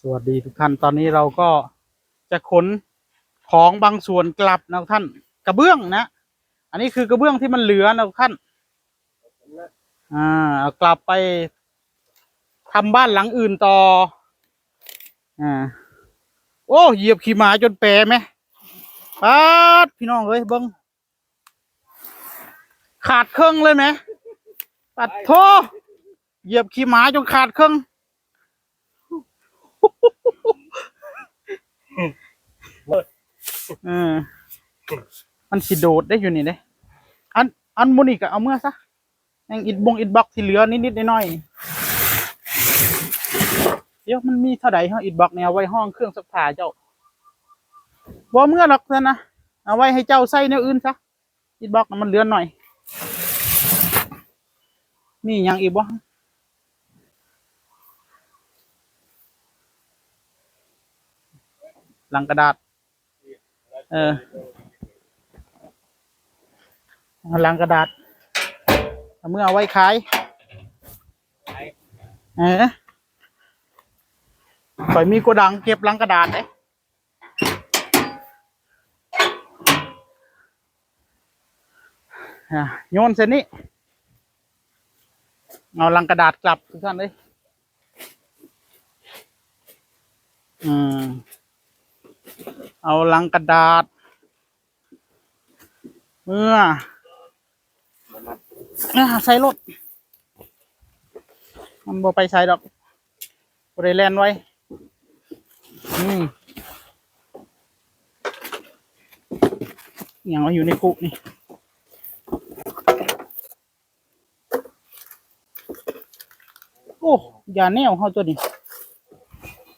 สวัสดีทุกท่านตอนนี้เราก็จะขนของบางส่วนกลับนะท่าน กระเบื้องนะ อันนี้คือกระเบื้องที่มันเหลือนะท่านอ่าเอากลับไปทำบ้านหลังอื่นต่ออ่าโอ้เหยียบขี่หมาจนแปรไหมปาดพี่น้องเอ้ยเบิ้งขาดเครื่องเลยไหมปัดโทเหยียบขี่หมาจนขาดเครื่อง เออมันสิโดดได้อยู่นี่เด้ อันอันมุนี่ก็เอาเมื่อซะยังอิดบงอิดบล็อกที่เหลือนิดๆหน่อยเดี๋ยวมันมีเท่าใดเฮาอิดบล็อกเนี่ยไว้ห้องเครื่องซักผ้าเจ้าบ่เมื่อหรอกซะนะเอาไว้ให้เจ้าใส่แนวอื่นซะอิดบล็อกน่ะมันเหลือหน่อย มีหยังอีกบ่ห ลังกระดาษ เออเอาหลังกระดาษเมื่อเอาไว้ขายเออข่อยมีโกดังเก็บลังกระดาษเด้อะโยนเส้นนี้ เอาลังกระดาษกลับทุกท่านเลยอืม เอาลังกระดาษ เมื่ออ่าใส่รถมันบ่ไปใส่ดอกบริแลนไว้ อืมอย่างว่าอยู่ในกุนี่โอ้ยาแนวเขาตัวนี้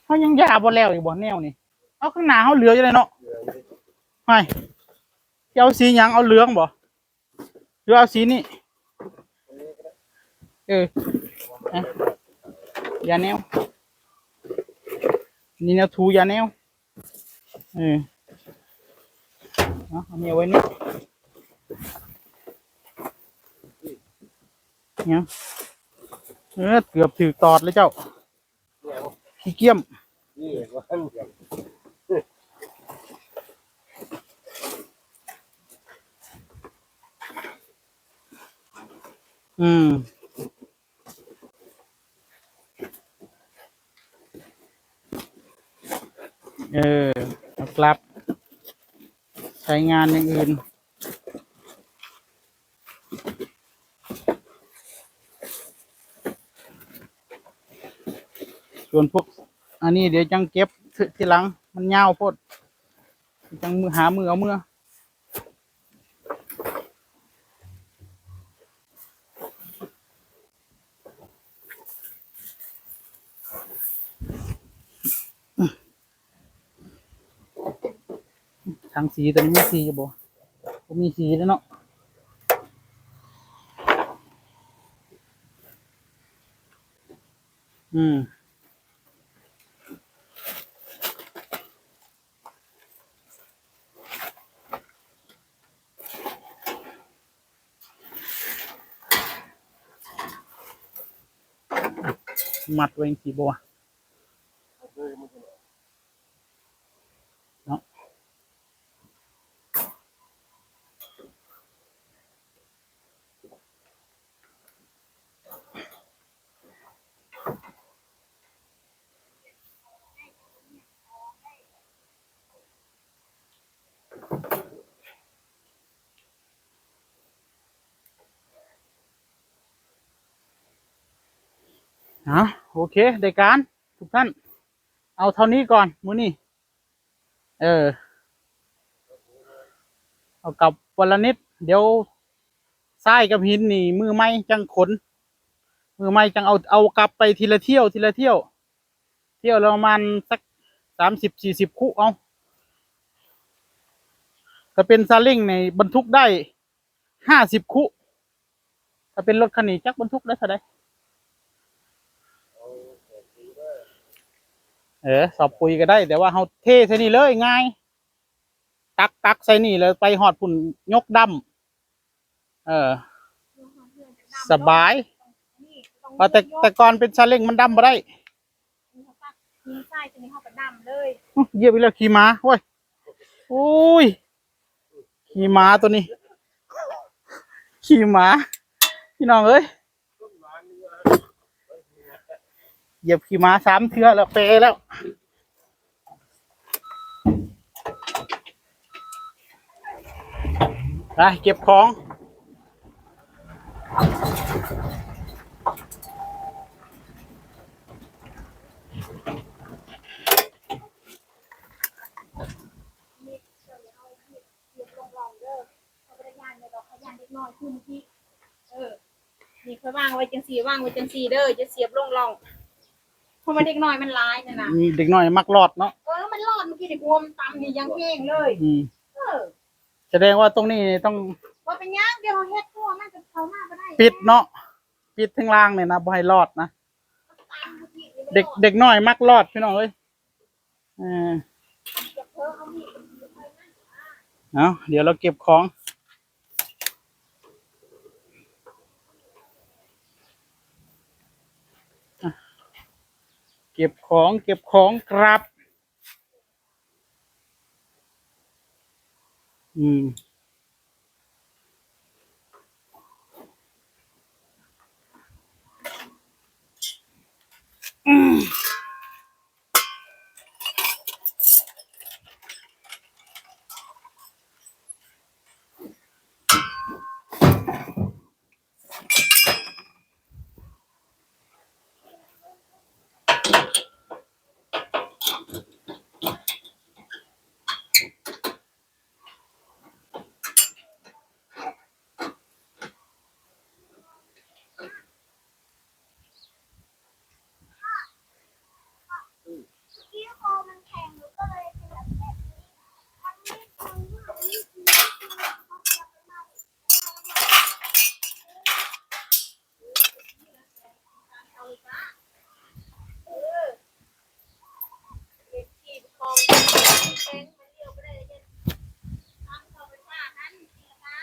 เขายังยาบ่แล้วอีกบ่แนวนี่ เอาข้างหน้าเขาเหลืออยู่เลยเนาะไม่เอาสีหยังเอาเหลืองบ่หรือเอาสีนี่เอออะยาแนวนี่แนวทูยาแนวเออเอาอันนี้เอาไว้นี่เนี่ยเออเกือบถือตอดเลยเจ้าขี้เกียม นี่ว่าเดี๋ยว อืม เออเอากลับ ใช้งานอย่างอื่น ส่วนพวก อันนี้เดี๋ยวจังเก็บทีทีหลัง มันยาวโพด จังมือหามือเอามือ ทางสีตัวนี้มีสีอยู่บ่บ่มีสีแล้วเนาะอืมมัดไว้สีบ่ว อะโอเคได้การ ทุกท่าน เอาเท่านี้ก่อนมือนี้เออ เอากับวันละนิด เดี๋ยวทรายกับหินนี่ มือไม้จังขน มือไม้จังเอาเอากลับไปทีละเที่ยวทีละเที่ยว เที่ยวละประมาณสักสามสิบสี่สิบคุเอาถ้าเป็นซาเล้งในบรรทุกได้ห้าสิบคุถ้าเป็นรถคันนี้จักบรรทุกได้เท่าได เออสอบปุยก็ได้ แต่ว่าเฮาเทใส่นี่เลยง่าย ตักตักใส่นี่เลยไปหอดพุ่นยกดำเออ สบายเพราะแต่แต่ก่อนเป็นซาเล้งมันดำมาได้เหินทรายตัวนี้เขาก็ดำเลยอุ๊ยเหยียบไปแล้วขี่ม้าโอ้ยโอ้ยขี่ม้าตัวนี้ ขี่ม้าพี่น้องเอ้ย เหยียบขี่ม้าสามเทือแล้วเปแล้ว ไปเก็บของเสียบลงรองเด้อขบริยานในดอกขยันเล็กน้อยคือเมื่อกี้เออนี่าวางไว้จังสีวางไว้จังสีเด้อจะเสียบลงรอง เพราะมันเด็กน้อยมันร้ายนะนะมีเด็กน้อยมักรอดเนาะเออมันรอดเมื่อกี้เด็กวมตำนี่ยังแห้งเลย อืมเออแสดงว่าตรงนี้ต้องว่าเป็นย่างเดียวเฮ็ดทั่วมันจะเข้ามาบ่ได้ปิดเนาะปิดทั้งล่างเนี่ยนะบ่ให้รอดนะตามเมื่อกี้นี่เด็กเด็กน้อยมักรอดพี่น้องเอ้ยเออจะเพิ่มเอามีดเอาเดี๋ยวเราเก็บของ เก็บของเก็บของครับ อืม ที่คอมันแข็งหนูก็เลยเป็นแบบนี้มันไม่ทำว่านี่คือ เด็กที่คอมันแข็งมันเลี้ยวไปได้เลยทำเขาไปว่านั้นนะ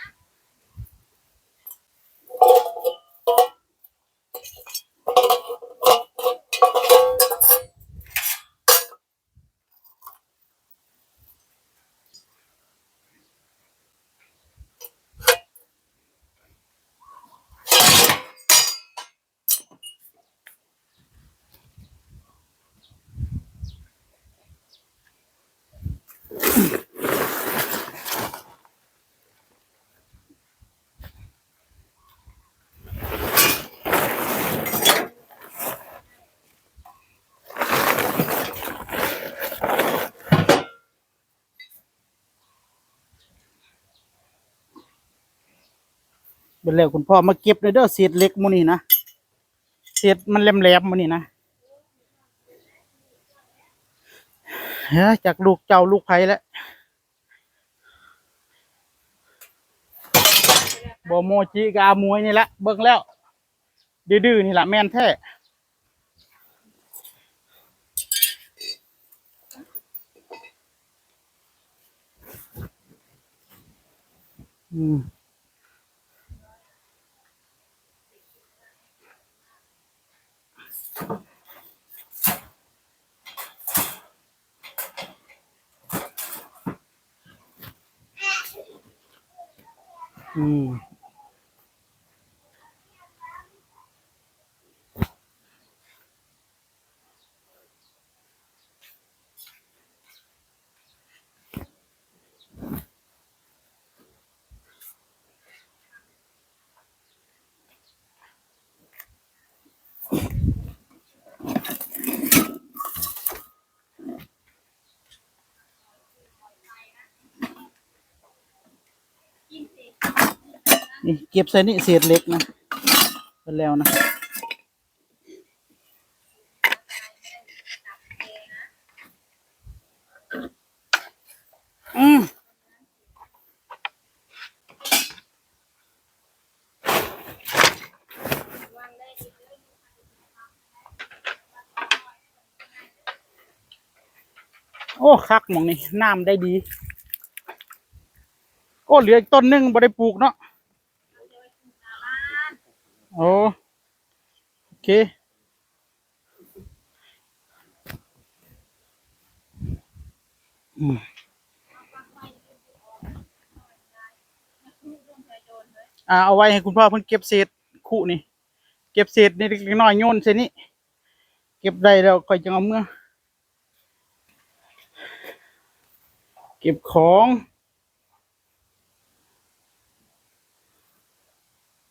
เป็นแล้วคุณพ่อมาเก็บเลยเด้อเศษเล็กมูนี่นะเศษมันแหลมๆหมูนี่นะฮ้ยจากลูกเจ้าลูกไผ่แล้วบโมจิกามวยนี่แหละเบิ่งแล้ว ดื้อๆนี่แหละแม่นแท้อืม อื นี่เก็บใส่นี่เศษเหล็กนะเป็นแล้วนะอืมโอ้คักมองนี่น้ำได้ดีโอ้เหลืออีกต้นหนึงบ่ได้ปลูกเนาะ โอ้โอเคอืมอ่าเอาไว้ให้คุณพ่อเพิ่นเก็บเศษคู่นี่ เก็บเศษนี่เล็กน้อยโยนเศษนี้เก็บได้แล้วค่อยจะเอาเมื่อ เก็บของ